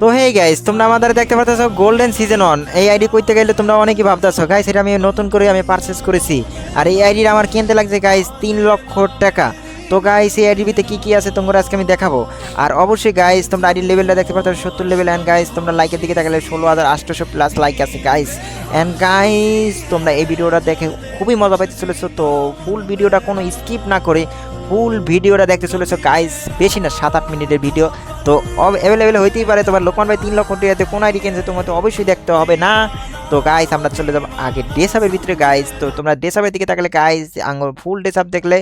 তো hey guys তোমরা আমাদের দেখতে পাচ্ছ গোল্ডেন সিজন অন এই আইডি কইতে গেলে তোমরা অনেকেই ভাবতেছো গাইস এটা আমি নতুন করে আমি পারচেস করেছি। আর এই আইডির আমার কিনতে লাগছে গাইস তিন লক্ষ টাকা। তো গাইস এই আইডিবিতে কি কি আছে তোমরা আজকে আমি দেখাবো। আর অবশ্যই গাইস তোমরা আইডির লেভেলটা দেখতে পাচ্ছ সত্তর লেভেল অ্যান্ড গাইস তোমরা লাইকের দিকে তাকালে ষোলো হাজার আটশোশো প্লাস লাইক আছে গাইস অ্যান্ড গাইস তোমরা এই ভিডিওটা দেখে খুবই মজা পাইতে চলেছো তো ফুল ভিডিওটা কোনো স্কিপ না করে ফুল ভিডিওটা দেখতে চলেছো গাইস বেশি না সাত আট মিনিটের ভিডিও। তো অ্যাভেলেবেল হইতেই পারে, তোমার লোকমান ভাই তিন লক্ষ টাকাতে কোনো আইডি কিনছে তোমার তো অবশ্যই দেখতে হবে না। তো গাইস আমরা চলে যাব আগে ডেসাপের ভিতরে গাইস তো তোমরা ডেসাপের দিকে তাকালে গাইস ফুল ডেসাপ দেখলে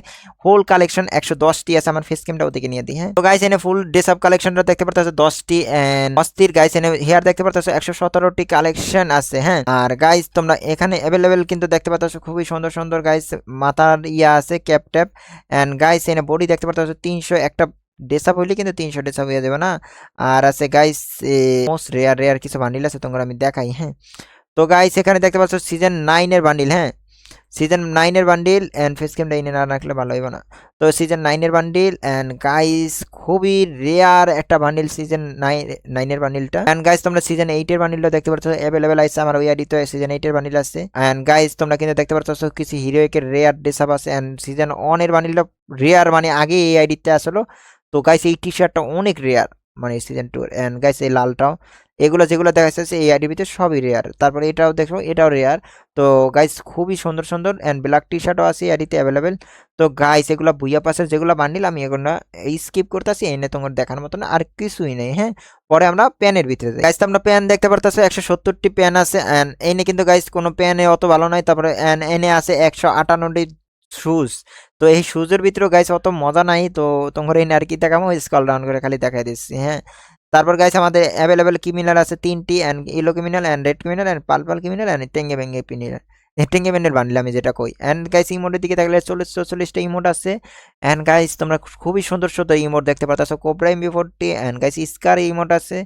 হোল কালেকশন একশো দশটি আছে আমার ফেস ক্রিমটাও থেকে নিয়ে দিই হ্যাঁ। তো গাইস এনে ফুল ডেসাপ কালেকশনটা দেখতে পারতেছো, দশটি অ্যান্ড অস্থির গাইস এনে হেয়ার দেখতে পারতেছো, একশো সতেরোটি কালেকশন আছে হ্যাঁ। আর গাইস তোমরা এখানে অ্যাভেলেবেল কিন্তু দেখতে পাচ্ছ খুবই সুন্দর সুন্দর গাইস মাথার ইয়া আছে ক্যাপ ট্যাপ অ্যান্ড গাইস এনে বডি দেখতে পাচ্ছ তিনশো একটা ডেসাপ হইলে কিন্তু তিনশো ডেসাপ হয়ে যাবে না। আর আছে গাইস মোস্ট রেয়ার রেয়ার কিছু বান্ডিল আছে, তোমরা আমি দেখাই হ্যাঁ। তো গাইস এখানে দেখতে পাচ্ছ সিজন নাইনের বান্ডিল হ্যাঁ? সিজন নাইনের বান্ডিল অ্যান্ড ফেস ক্যাম নাইনে না রাখলে ভালো হইব না। তো সিজন নাইনের বান্ডিল অ্যান্ড গাইস খুবই রেয়ার একটা বান্ডিল সিজন নাইন নাইনের বান্ডিলটা অ্যান্ড গাইস তোমরা সিজন এইটের বান্ডিলটা দেখতে পাচ্ছ অ্যাভেলেবেল আছে, আমার ওই আইডিতে সিজন এইটের বান্ডিল আছে। অ্যান্ড গাইস তোমরা কিন্তু দেখতে পাচ্ছ কিছু হিরোইকের রেয়ার ডেসাপ আছে। অ্যান্ড সিজন ওয়ানের বান্ডিলটা রেয়ার মানে আগে এই আইডিতে আসলো। তো গাইস এই টি শার্টটা অনেক রেয়ার মানে সিজন টু অ্যান্ড গাইস এই লালটাও, এগুলো যেগুলো দেখা যাচ্ছে এই আইডিবিতে সবই রেয়ার তারপরে এটাও দেখো, এটাও রেয়ার তো গাইস খুবই সুন্দর সুন্দর অ্যান্ড ব্ল্যাক টি শার্টও আছে এই আইডিতে অ্যাভেলেবেল তো গাইস এগুলো বুইয়া পাশের যেগুলো বান্ডিল, আমি এগুলো এই স্কিপ করতেছি এনে তোমার দেখার মতন আর কিছুই নেই হ্যাঁ? পরে আমরা প্যানের ভিতরে গাইস তো আমরা প্যান দেখতে পারতেছি, একশো সত্তরটি প্যান আছে। অ্যান্ড এনে কিন্তু গাইস কোনো প্যানে অত ভালো নয়। তারপরে অ্যান্ড এনে আছে একশো আটান্নটি শুজ তো এই শুজের ভিতরেও গাইস অত মজা নাই। তো তোমার এই কি দেখামো স্কল ডাউন করে খালি দেখাই দিচ্ছি হ্যাঁ। তারপর গাইস আমাদের অ্যাভেলেবেল ক্রিমিনাল আছে তিনটি and yellow criminal and red criminal and purple criminal and টেঙ্গে বেঙ্গে ক্রিমিনাল টেঙ্গে বেঙ্গের বান্ডিল আমি যেটা কই। অ্যান্ড গাইস ইমোটের দিকে থাকলে চল্লিশ, চল্লিশটা ইমোট আছে। অ্যান্ড গাইস তোমরা খুবই সুন্দর সুন্দর ইমোট দেখতে পাচ্ছ cobra MP forty and guys scar emote আছে।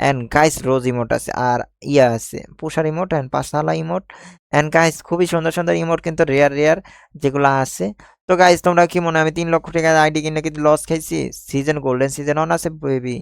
অ্যান্ড গাইস রোজ ইমোট আছে। আর ইয়া আছে পুষার ইমোট অ্যান্ড পাঁচনালা ইমোট অ্যান্ড গাইস খুবই সুন্দর সুন্দর ইমোট কিন্তু রেয়ার রেয়ার যেগুলো আছে। তো গাইস তোমরা কি মনে আমি তিন লক্ষ টাকা আইডি কিনে কিন্তু লস খাইছি? সিজন গোল্ডেন সিজন অন আছে বেবি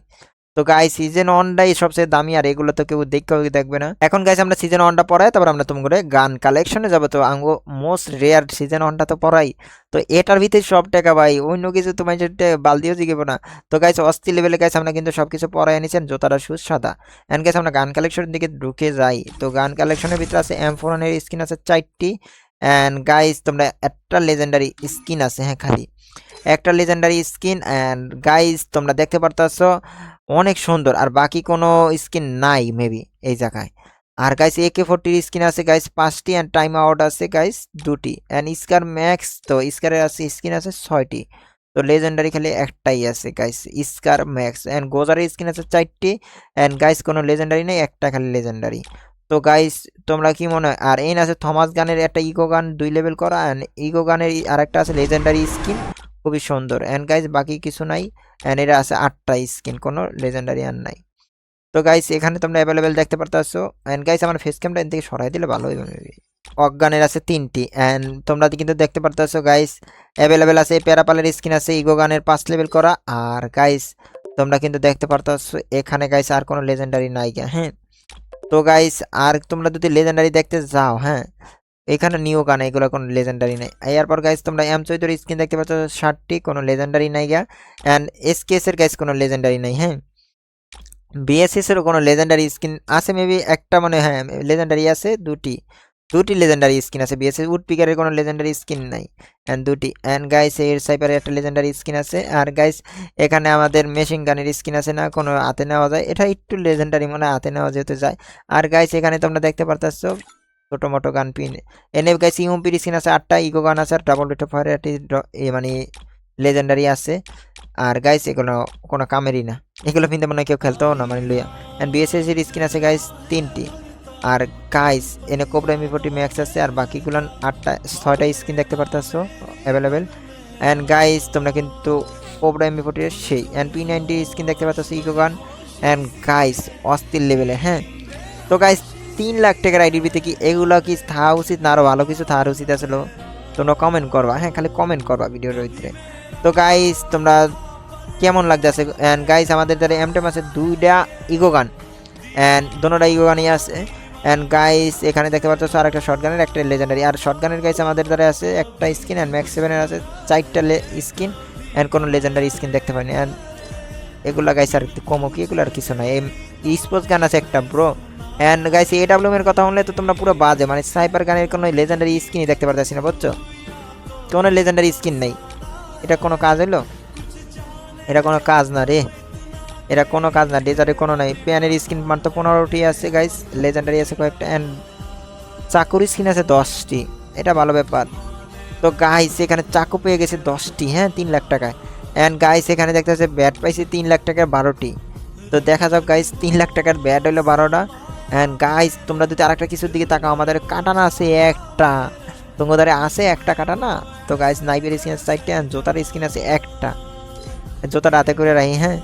তো গাই সিজন ওয়ানটাই সবচেয়ে দামি আর এগুলো তো কেউ দেখেও দেখবে না। এখন গাইস আমরা সিজন ওয়ানটা পড়াই, তারপর আমরা তুমি করে গান কালেকশনে যাব। তো আঙ্গো মোস্ট রেয়ার সিজন ওয়ানটা তো পড়াই। তো এটার ভিতরে সব টাকা ভাই, অন্য কিছু তোমার যেটা বালদিও জিগেবো না। তো গাইস অস্থির লেভেলে গাইস আমরা কিন্তু সব কিছু পড়াই এনেছেন, জোতাটা সুজ সাদা এন্ড গাইস আমরা গান কালেকশনের দিকে ঢুকে যাই। তো গান কালেকশনের ভিতরে আছে এম ফোনের স্কিন আছে চারটি। অ্যান্ড গাইস তোমরা একটা লেজেন্ডারি স্কিন আছে হ্যাঁ খালি। একটা লেজেন্ডারি স্কিন অ্যান্ড গাইস তোমরা দেখতে পারতাছো, অনেক সুন্দর। আর বাকি কোনো স্কিন নাই মেবি এই জায়গায়। আর গাইস একে ফোরটির স্কিন আছে গাইস পাঁচটি অ্যান্ড টাইম আউট আছে গাইস দুটি। অ্যান্ড স্কার ম্যাক্স তো স্কারের আছে স্কিন আছে ছয়টি। তো লেজেন্ডারি খালি একটাই আছে গাইস স্কার ম্যাক্স অ্যান্ড গোজারের স্কিন আছে চারটি। অ্যান্ড গাইস কোনো লেজেন্ডারি নেই, একটা খালি লেজেন্ডারি তো গাইস তোমরা কি মনে হয় আর এন আছে থমাস গানের একটা ইকো গান দুই লেভেল করা। অ্যান্ড ইকো গানের আরেকটা আছে লেজেন্ডারি স্কিন খুবই সুন্দর। অ্যান্ড গাইজ বাকি কিছু নাই। অ্যান্ড এটা আছে আটটা স্কিন কোনো লেজেন্ডারি আর নাই। তো গাইস এখানে তোমরা অ্যাভেলেবেল দেখতে পারতেছো। অ্যান্ড গাইস আমার ফেস ক্যামটা এর থেকে সরাই দিলে ভালো হইবে মেবি অজ্ঞানের আছে তিনটি। অ্যান্ড তোমরা কিন্তু দেখতে পারতেছো গাইস অ্যাভেলেবেল আছে প্যারাপালের স্কিন আছে, ইগো গানের পাঁচ লেভেল করা। আর গাইস তোমরা কিন্তু দেখতে পারতেছো, এখানে গাইস আর কোনো লেজেন্ডারি নাই। হ্যাঁ। তো গাইস আর তোমরা যদি লেজেন্ডারি দেখতে যাও হ্যাঁ এখানে নিউ গান, এগুলো কোনো লেজেন্ডারি নাই। এরপর গাইস তোমরা এম চৈতর স্ক্রিন দেখতে পাচ্ছ ষাটটি কোনো লেজেন্ডারি নাই গা। অ্যান্ড এসকেএস এর গাইস কোনো লেজেন্ডারি নাই হ্যাঁ? বিএসএস এরও কোনো লেজেন্ডারি স্কিন আছে মেবি একটা মানে হ্যাঁ লেজেন্ডারি আছে, দুটি। দুটি লেজেন্ডারি স্কিন আছে বিএসএস উড পিকারের কোনো লেজেন্ডারি স্কিন নাই অ্যান্ড দুটি। অ্যান্ড গাইস এর সাইপারের একটা লেজেন্ডারি স্কিন আছে, আর গাইস এখানে আমাদের মেশিন গানের স্কিন আছে না, কোনো হাতে নেওয়া যায়। এটা একটু লেজেন্ডারি মনে হাতে নেওয়া যেতে যায়। আর গাইস এখানে তোমরা দেখতে পারতেছো ছোটো মোটো গান পিন। এনে গাইস ইউম্পির স্কিন আছে আটটা, ইগো গান আছে আর ডাবল রেট ফায়ার মানে লেজেন্ডারি আছে। আর গাইস, এগুলো কোনো কামেরই না। এগুলো কিন্তু মনে কেউ খেলতেও না মানে লইয়া। অ্যান্ড বিএসএস এর স্কিন আছে গাইস তিনটি। আর গাইস, এনে কোবরা এমি ফোর্টি ম্যাক্স আছে, আর বাকিগুলো আটটা, ছয়টা স্কিন দেখতে পারতেছো অ্যাভেলেবেল অ্যান্ড গাইস, তোমরা কিন্তু কোবরা এমি সেই। অ্যান্ড পি নাইনটি স্কিন দেখতে পারতেছো ইকো গান। অ্যান্ড গাইস, অস্থির লেভেলে হ্যাঁ। তো গাইস তিন লাখ টাকার আইডিবিতে কি এগুলো কি থাকা উচিত না? আরও ভালো কিছু থাকার উচিত আসলে তোমরা কমেন্ট করবা। হ্যাঁ খালি কমেন্ট করবা ভিডিওর ভিতরে। তো গাইস তোমরা কেমন লাগতেছে? অ্যান্ড গাইস আমাদের দ্বারা এমটেম আছে দুইটা ইগোগান অ্যান্ড দোনোটা ইগোগানই আছে। অ্যান্ড গাইস এখানে দেখতে পাচ্ছ আর একটা শর্টগানের একটা লেজেন্ডারি আর শর্ট গানের গাইস আমাদের দ্বারা আছে একটা স্কিন অ্যান্ড ম্যাক্স সেভেনের আছে চারটা স্কিন অ্যান্ড কোনো লেজেন্ডারি স্কিন দেখতে পাইনি। অ্যান্ড এগুলো গাইস আর কমও কি? এগুলো আর কিছু নাই। এই স্পোর্টস গান আছে একটা ব্রো অ্যান্ড গাইস এ এর কথা বললে তো তোমরা পুরো বাজে মানে স্নাইপার গানের কোনো লেজেন্ডারি স্কিনই দেখতে পারতেছি না, বুঝছ? কোনো লেজেন্ডারি স্কিন নেই। এটা কোনো কাজ হলো এটা কোনো কাজ না রে। এটা কোনো কাজ না ডেজারে কোনো নাই। প্যানের স্কিন মাত্র পনেরোটি আছে গাইস লেজেন্ডারি আছে কয়েকটা অ্যান্ড চাকুর স্কিন আছে দশটি। এটা ভালো ব্যাপার। তো গাইস এখানে চাকু পেয়ে গেছে দশটি হ্যাঁ তিন লাখ টাকায়। অ্যান্ড গাইস এখানে দেখতে পাচ্ছি ব্যাট পাইছি তিন লাখ টাকার বারোটি। তো দেখা যাক গাইস তিন লাখ টাকার ব্যাট হলো বারোটা। অ্যান্ড গাইস তোমরা যদি আরেকটা কিছুর দিকে তাকাও, আমাদের কাটানা আছে একটা। তোমাদের আছে একটা কাটানা? তো গাইস নাইফের স্কিন আছে চারটে অ্যান্ড জোতার স্কিন আছে একটা। জোতাটা রাতে করে রাখি হ্যাঁ?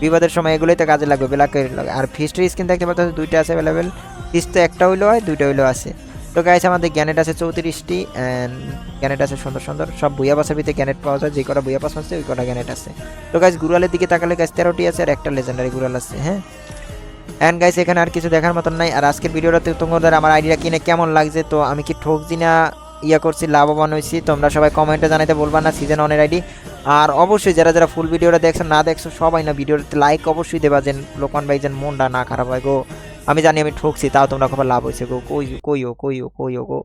বিপদের সময় এগুলোই তো কাজে লাগবে ব্ল্যাক লাগে। আর ফিস্টের স্কিন দেখতে পাচ্ছ, দুইটা আছে অ্যাভেলেবেল ফিস্ট তো একটা হইলেও হয়, দুইটা হইলেও আছে। তো গাইস আমাদের গ্যানেট আছে চৌত্রিশটি অ্যান্ড গ্যানেট আছে সুন্দর সুন্দর। সব বুয়া ভিতরে গ্যানেট পাওয়া যায়, যে কটা বুয়া পাস আছে, ওই কটা গ্যানেট আছে। তো গাইস গুরালের দিকে তাকালে গাইস তেরোটি আছে আর একটা লেজেন্ডারি গুরাল আছে হ্যাঁ? অ্যান্ড গাইস এখানে আর কিছু দেখার মতন নাই আর আজকের ভিডিওটাতে তোমাদের আমার আইডিয়া কিনে কেমন লাগছে তো আমি কি ঠকছি না ইয়া করছি লাভবান হয়েছি তোমরা সবাই কমেন্টে জানাতে বলবা না সিজন ওয়ানের আইডি আর অবশ্যই যারা যারা ফুল ভিডিওটা দেখছ না দেখছ সবাই না ভিডিওতে লাইক অবশ্যই দেবা যেন লোকমান ভাই যেন মনটা না খারাপ হয় গো আমি জানি আমি ঠকছি তাও তোমরা খুব লাভ হয়েছে গো কই কইও কইও কইও গো